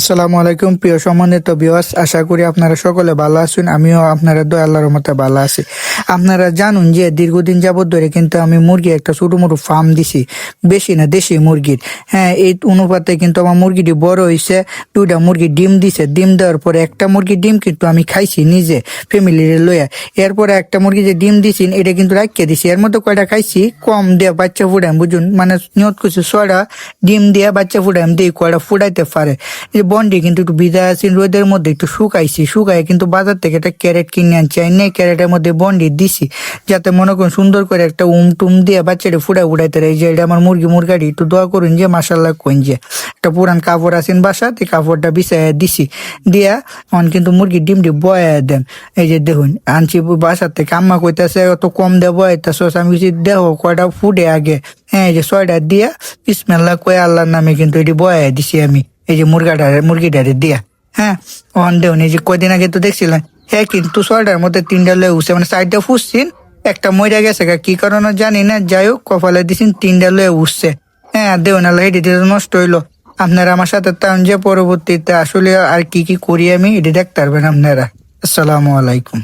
আসসালামু আলাইকুম, প্রিয় সম্মানিত বিওয়াস আশা করি আপনারা সকলে ভালো আছেন, আমিও আপনারা দয়া আল্লাহর মতে ভালো আছি। আপনারা জানুন যে দীর্ঘদিন যাবত ধরে কিন্তু আমি মুরগি একটা ছোট মোটো ফার্ম দিছি, বেশি না, দেশি মুরগির। হ্যাঁ এই অনুপাতে কিন্তু আমার মুরগিটি বড় হয়েছে দুইটা মুরগি ডিম দিছে, ডিম দেওয়ার পরে একটা মুরগি ডিম কিন্তু আমি খাইছি নিজে, ফ্যামিলির লইয়া। এরপরে একটা মুরগি যে ডিম দিছি, এটা কিন্তু রাখিয়ে দিছি, এর মধ্যে কয়টা খাইছি, কম দিয়ে বাচ্চা ফুটাম বুঝুন মানে নিয়ত করছি ছয়টা ডিম দিয়ে বাচ্চা ফুটাম দিয়ে কয়টা ফুটাইতে পারে। বন্ডি কিন্তু একটু বিদা আছি, রোদের মধ্যে একটু শুকাইছি শুকাই কিন্তু বাজার থেকে একটা ক্যারেট কিনে আনছি এনে ক্যারেটের মধ্যে বন্ডি দিছি, যাতে মনে করুন সুন্দর করে একটা উম টুম দিয়ে বাচ্চাটা ফুটাই উড়াইতে রাই যে এটা আমার মুরগি, মুরগাটি, একটু দোয়া করুন যে মাসাল্লাহ কইন যে। একটা পুরান কাপড় আছেন বাসাত কাপড়টা বিছাই দিছি, দিয়া অন কিন্তু মুরগির ডিমটি বয়া দেন। এই যে দেখুন, আনছি বাসার থেকে, আম্মা কইতাছে, অত কম দে বয়াইতেছ আমি কিছু দেহ কয়টা ফুটে আগে? হ্যাঁ এই যে ছয়টা দিয়া বিসমেল্লা কয়ে আল্লাহর নামে কিন্তু এটি বয়া দিছি আমি। এই যে মুরগাটারে মুরগিটারে দিয়া। হ্যাঁ? অন দেউন এই যে কয়দিন আগে তো দেখছিলেন হ্যাঁ কিন্তু ছয়টার মধ্যে তিনটা লয়ে উঠছে মানে সাইডটা ফুসছেন, একটা মইরা গেছে কি কারণে জানি না, যাই হোক, কপালে দিছেন তিনটা লয়ে উঠছে। হ্যাঁ দেউন আল্লাহ এটি নষ্ট হইল। আপনারা আমার সাথে তান যে পরবর্তীতে, আসলে আর কি কি করি আমি, এটি দেখতে পারবেন আপনারা। আসসালামু আলাইকুম।